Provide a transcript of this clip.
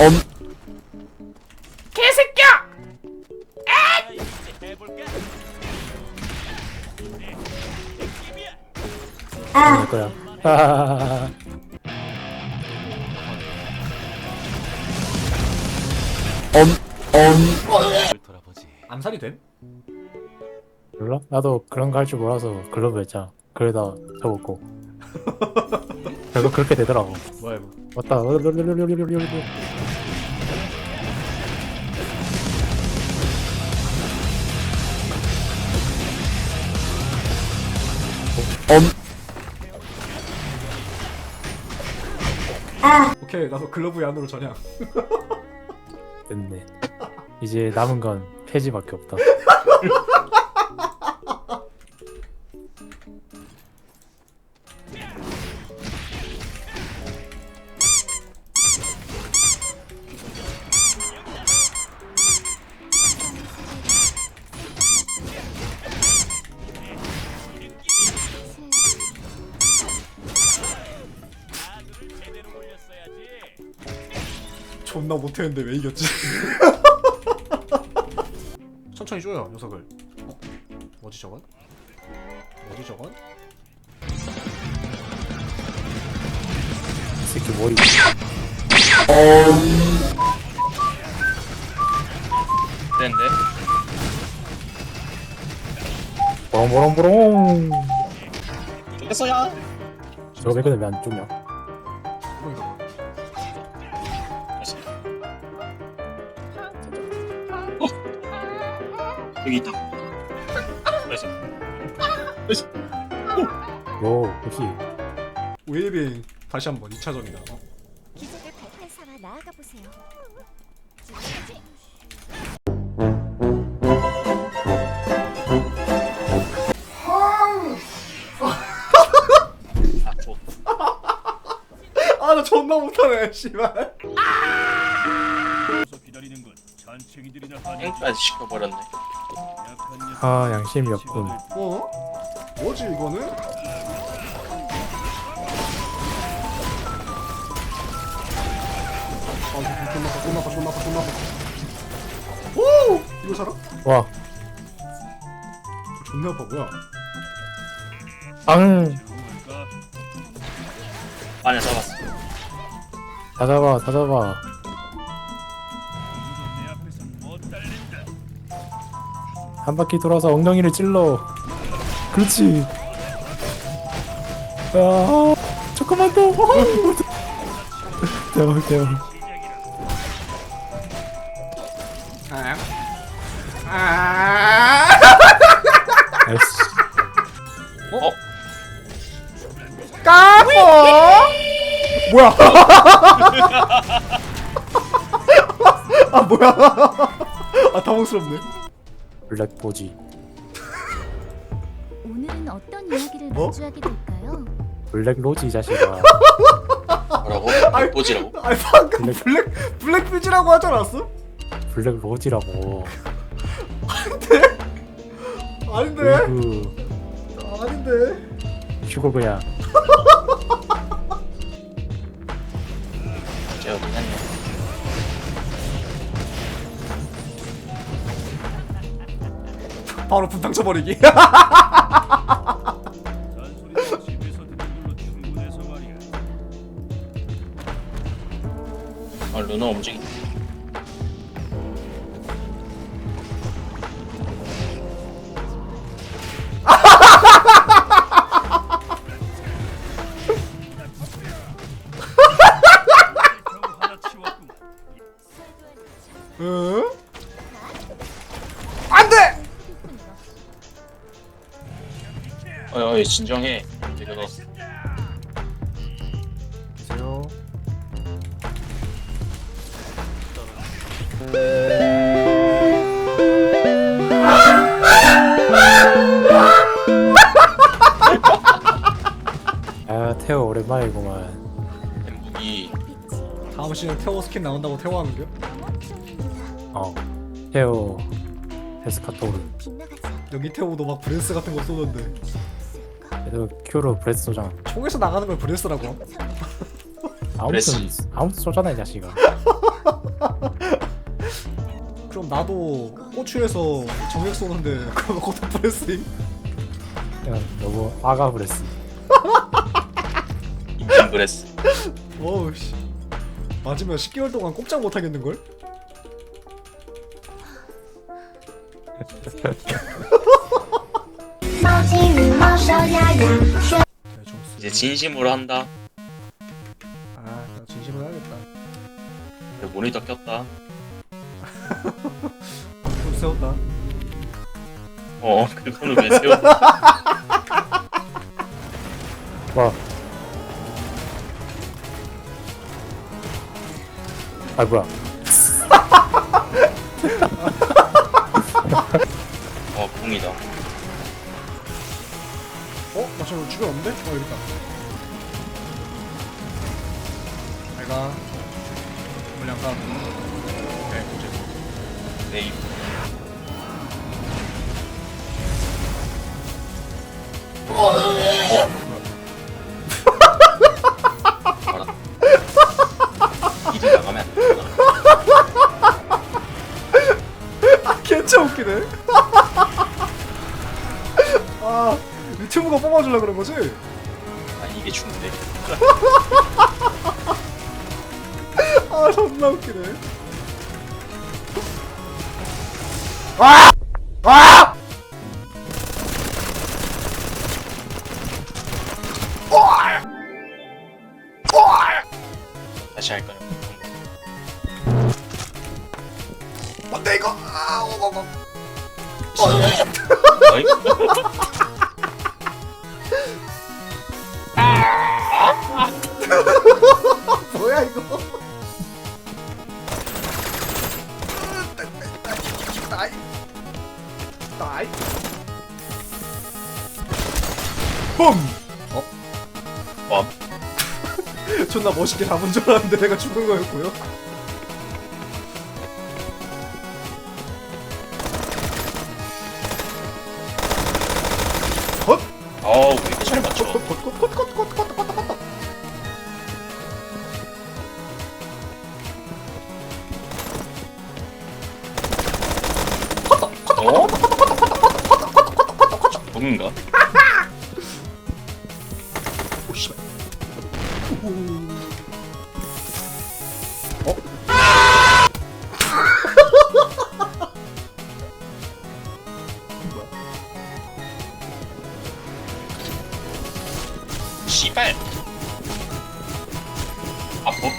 엄 개새끼야! 될 거야. 하하하하. 엄, 엄. 암살이 됨? 몰라? 나도 그런 거 할 줄 몰라서 글러브 했잖아. 그러다 접었고. 결국 그렇게 되더라고. 뭐야 이거 왔다. 엄. 오케이 나도 글러브의 안으로 전향 됐네. 이제 남은 건 폐지밖에 없다. 존나 못했는데 왜 이겼지? 천천히 줘요 녀석을 어? 뭐지 저건? 뭐지 저건? 이 새끼 머리. 되는데 보롱보롱보롱. 죽겠어야 저거 맥근데 왜안 죽냐? 여기 있다 나이스 요, 역시. 웨이빙 다시 한번 2차전이다 어? 기적을 발판 삼아 나아가 보세요. 아나 존나 못하네 씨발 기다리는군. 땡까지 시켜버렸네 약한 녀석 아, 양심이 없군. 어? 뭐지 이거는? 아 이거 존나 아파 존나 아파 존나 아파 존나 아파 오! 이거 살아? 와, 존나 아파 뭐야 앙! 아니야 잡았어 다 잡아, 다 잡아. 한 바퀴 돌아서 엉덩이를 찔러. 그렇지. 아, 조금만 더. 대박, 대박. 아. 아. 아이씨. 어? 까고 뭐야 아 뭐야 아 당황스럽네 블랙 보지. 오늘은 어떤 이야기를 뭐? 마주하게 될까요? 블랙 로지, 이 자식아. 뭐라고? 아이. 뽀지라고? 아니 방금 블랙- 블랙 블랙 퓨즈라고 하지 않았어? 블랙 로지라고. 아닌데 그, 아닌데 휴고 그냥. 제가 어디 바로 분탕 쳐버리기 잔소리도 집에서 듣는 걸로 충분해서 말이야. 아 루너 움직이 어이 어이 진정해 이거 너 보세요 아, 태호 오랜만이구만. 무기 다음 시즌 태워 스킨 나온다고 태워하는겨? 어. 태호. 빗나가지 여기 태워도 막 브레스 같은 거 쏘는데 않을까? 그래도 큐로 브레스 쏘잖아. 총에서 나가는 걸 브레스라고 함? 아무튼 브레스. 아무튼 쏘잖아 이 자식아. 그럼 나도 고추에서 정액 쏘는데 그러면 고통 프레스임? 그냥 너무 아가 브레스 인간 브레스. 어우 씨 맞으면 10개월 동안 꼼짝 못 하겠는걸? 이제 진심으로 한다. 아, 나 진심으로 해야겠다. 그래, 모니터 꼈다. 좀 세웠다. 어, 그거는 왜 세워? 와. 아 뭐야 어, 궁이다. 어? 나 저거 주변 없는데? 어, 여기 있다. 잘 가. 물량 가. 네, 이제. 나가면 안 된다. 개짜 웃기네. 아, 유튜브가 뽑아주려 그런 거지? 아, 이게 중대. 아, 존나 웃기네. 다시 할까요? 안돼 이거. 아, 어, 어, 어. 어이? 붐. 어? 와, 존나 멋있게 잡은 줄 알았는데 내가 죽은 거였고요. 헛! 어우, 왜 이렇게 잘 맞춰? 컷컷컷컷컷 씨발! 아, 뭐,